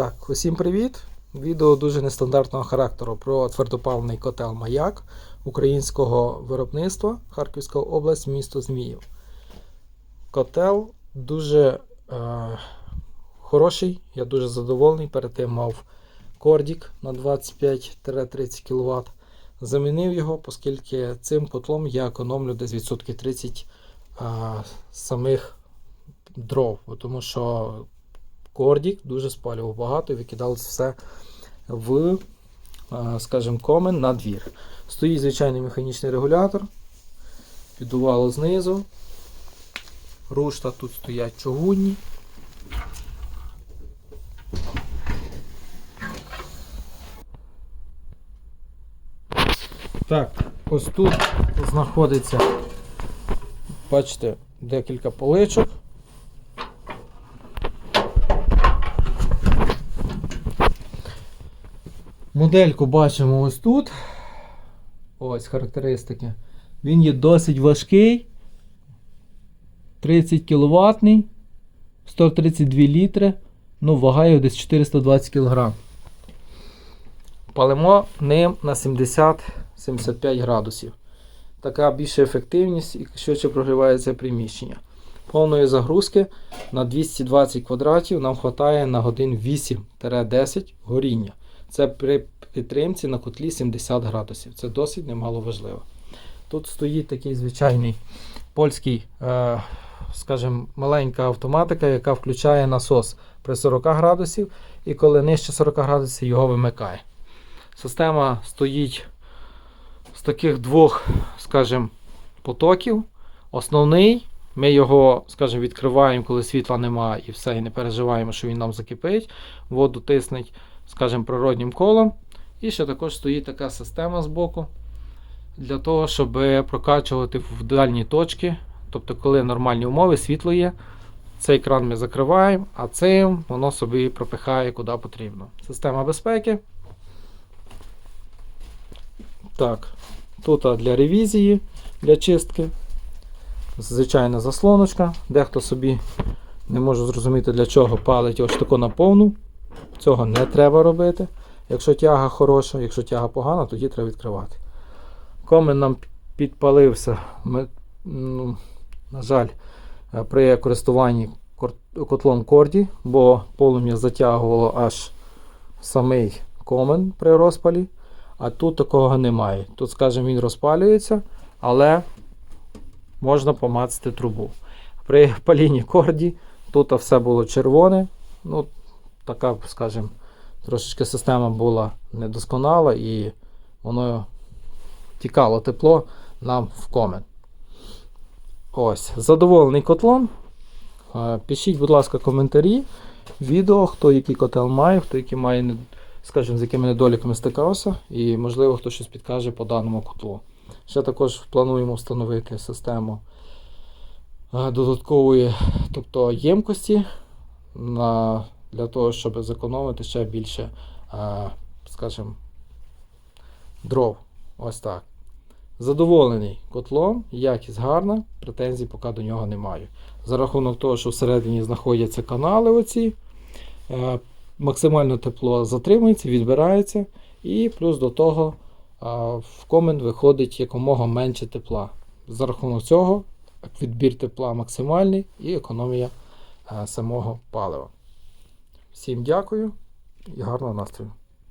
Так, усім привіт! Відео дуже нестандартного характеру про твердопаливний котел Маяк українського виробництва Харківська область, місто Зміїв. Котел дуже е, хороший, я дуже задоволений. Перед тим мав кордік на 25-30 кВт. Замінив його, оскільки цим котлом я економлю десь відсотки 30 е, самих дров, тому що кордік дуже спалював багато і викидалось все в, е, скажімо, комен на двір. Стоїть звичайний механічний регулятор, піддувало знизу. Рушта тут стоять чугунні. Так, ось тут знаходиться, бачите, декілька поличок. Модельку бачимо ось тут. Ось характеристики. Він є досить важкий. 30 кВт, 132 літри, ну вага його десь 420 кг. Палимо ним на 70-75 градусів. Така більша ефективність і швидше прогрівається приміщення. Повної загрузки на 220 квадратів нам вистачає на годин 8-10 горіння. Це при підтримці на котлі 70 градусів. Це досить немало важливо. Тут стоїть такий звичайний польський, е, скажімо, маленька автоматика, яка включає насос при 40 градусів, і коли нижче 40 градусів його вимикає. Система стоїть з таких двох, скажімо, потоків. Основний, ми його, скажімо, відкриваємо, коли світла немає, і все, і не переживаємо, що він нам закипить, воду тиснеть, скажімо, природнім колом. І ще також стоїть така система з боку для того, щоб прокачувати в дальні точки. Тобто, коли нормальні умови, світло є, цей кран ми закриваємо, а цим воно собі пропихає куди потрібно. Система безпеки. Так, тут для ревізії, для чистки. Звичайна заслоночка. Дехто собі не може зрозуміти, для чого палить ось таку на повну. Цього не треба робити. Якщо тяга хороша, якщо тяга погана, тоді треба відкривати. Комен нам підпалився. Ми, ну, на жаль, е, при користуванні котлом корді, бо полум'я затягувало аж самий комен при розпалі. А тут такого немає. Тут, скажімо, він розпалюється, але можна помацати трубу. При палінні корді тут все було червоне. Ну, така, скажімо, трошечки система була недосконала і воно тікало тепло нам в комен. Ось, задоволений котлом. Е, Пишіть, будь ласка, коментарі, відео, хто який котел має, хто який має, скажімо, з якими недоліками стикався, і, можливо, хто щось підкаже по даному котлу. Ще також плануємо встановити систему е, додаткової тобто, ємкості на, для того, щоб зекономити ще більше, е, скажімо, дров. Ось так. Задоволений котлом, якість гарна, претензій поки до нього немає. За рахунок того, що всередині знаходяться канали, оці, е, максимально тепло затримується, відбирається, і плюс до того е, в комен виходить якомога менше тепла. За рахунок цього відбір тепла максимальний і економія самого палива. Всім дякую і гарного настрою!